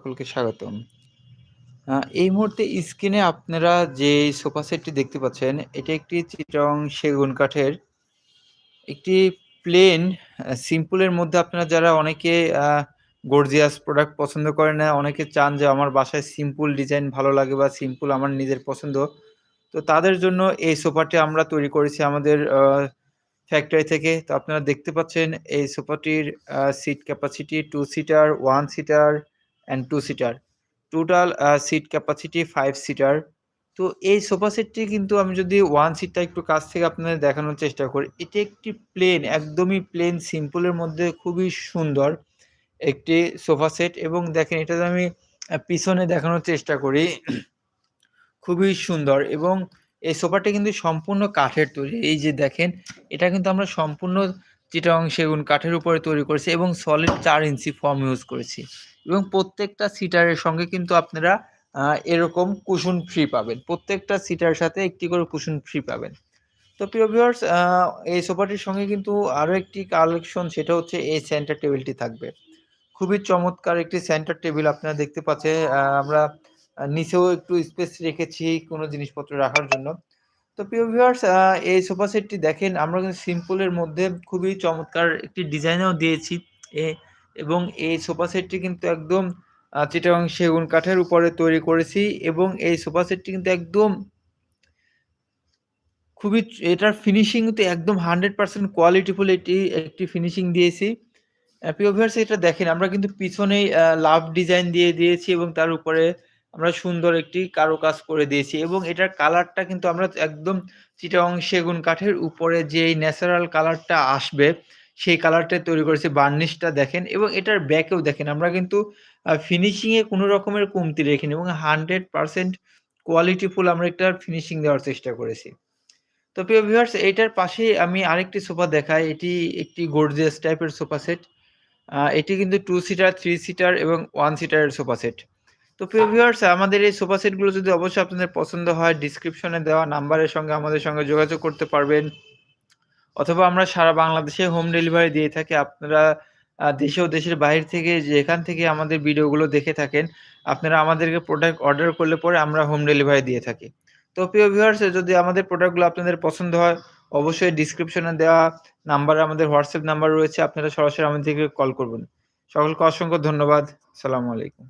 সকলকে স্বাগতম। এই মুহূর্তে স্ক্রিনে আপনারা যে সোফা সেটটি দেখতে পাচ্ছেন, এটি একটি চিটং সেগুন কাঠের একটি প্লেন সিম্পলের মধ্যে আপনারা যারা অনেকে গর্জিয়াস প্রোডাক্ট পছন্দ করেন না, অনেকে চান যে আমার বাসায় সিম্পল ডিজাইন ভালো লাগে বা সিম্পল আমার নিজের পছন্দ। তো তাদের জন্য এই সোফাটি আমরা তৈরি করেছি আমাদের ফ্যাক্টরি থেকে। তো আপনারা দেখতে পাচ্ছেন এই সোফাটির seat capacity two seater, one seater and 2 seater. Total seat capacity 5 seater. তো এই সোফা সেটটি কিন্তু আমি যদি 1 সিটটা একটু কাছ থেকে আপনাদের দেখানোর চেষ্টা করি। এটি একটি প্লেন, একদমই প্লেন সিম্পল এর মধ্যে খুবই সুন্দর একটি সোফা সেট এবং দেখেন এটা আমি পিছনে দেখানোর চেষ্টা করি। খুবই সুন্দর এবং এই সোফাটি কিন্তু সম্পূর্ণ কাঠের তৈরি। এই যে দেখেন, এটা কিন্তু আমরা সম্পূর্ণ চিটাগং সেগুন কাঠের উপরে তৈরি করেছি এবং সলিড চার ইঞ্চি ফর্ম ইউজ করেছি। এবং প্রত্যেকটা সিটারের সঙ্গে কিন্তু আপনারা এরকম কুশন ফ্রি পাবেন। প্রত্যেকটা সিটার সাথে একটি করে কুশন ফ্রি পাবেন। তো প্রিয় ভিউয়ার্স এই সোফাটির সঙ্গে কিন্তু আরও একটি কালেকশন সেটা হচ্ছে এই সেন্টার টেবিলটি থাকবে। খুবই চমৎকার একটি সেন্টার টেবিল আপনারা দেখতে পাচ্ছেন। আমরা নিচেও একটু স্পেস রেখেছি কোনো জিনিসপত্র রাখার জন্য। তো প্রিয় ভিউয়ার্স এই সোফা সেটটি দেখেন, আমরা কিন্তু সিম্পলের মধ্যে খুবই চমৎকার একটি ডিজাইনও দিয়েছি। এ, এবং এই সোফা সেটটি কিন্তু একদম আ চিটাগং সেগুন কাঠের উপরে তৈরি করেছি এবং এই সোফা সেটটি কিন্তু একদম খুবই, এটার ফিনিশিং তো একদম 100% কোয়ালিটিফুল এটি, একটি ফিনিশিং দিয়েছি। প্রিয় ভিউয়ার্স এটা দেখেন, আমরা কিন্তু পিছনেই লাভ ডিজাইন দিয়ে দিয়েছি এবং তার উপরে আমরা সুন্দর একটি কারুকাজ করে দিয়েছি এবং এটার কালারটা কিন্তু আমরা একদম চিটাগং সেগুন কাঠের উপরে যেই ন্যাচারাল কালারটা আসবে, সেই কালারটাই তৈরি করেছি। বার্নিশটা দেখেন এবং এটার ব্যাকেও দেখেন আমরা কিন্তু ফিনিশিংয়ে কোনো রকমের কমতি রেখেনি এবং 100% কোয়ালিটিফুল আমরা এটার ফিনিশিং দেওয়ার চেষ্টা করেছি। তো প্রিয় ভিউয়ার্স এইটার পাশেই আমি আরেকটি সোফা দেখাই। এটি একটি গর্জিয়াস টাইপের সোফা সেট। এটি কিন্তু টু সিটার, থ্রি সিটার এবং ওয়ান সিটারের সোফা সেট। তো প্রিয় ভিউয়ার্স আমাদের এই সোফা সেটগুলো যদি অবশ্যই আপনাদের পছন্দ হয় ডিসক্রিপশনে দেওয়া নাম্বারের সঙ্গে আমাদের সঙ্গে যোগাযোগ করতে পারবেন। অথবা আমরা সারা বাংলাদেশে হোম ডেলিভারি দিয়ে থাকি। আপনারা দেশে ও দেশের বাহির থেকে যেখান থেকে আমাদের ভিডিওগুলো দেখে থাকেন, আপনারা আমাদেরকে প্রোডাক্ট অর্ডার করলে পরে আমরা হোম ডেলিভারি দিয়ে থাকি। তো প্রিয় ভিউয়ার্স যদি আমাদের প্রোডাক্টগুলো আপনাদের পছন্দ হয়, অবশ্যই ডিসক্রিপশনে দেওয়া নাম্বারে আমাদের হোয়াটসঅ্যাপ নাম্বার রয়েছে। আপনারা সরাসরি আমাদেরকে কল করবেন। সকলকে অসংখ্য ধন্যবাদ। আসসালামু আলাইকুম।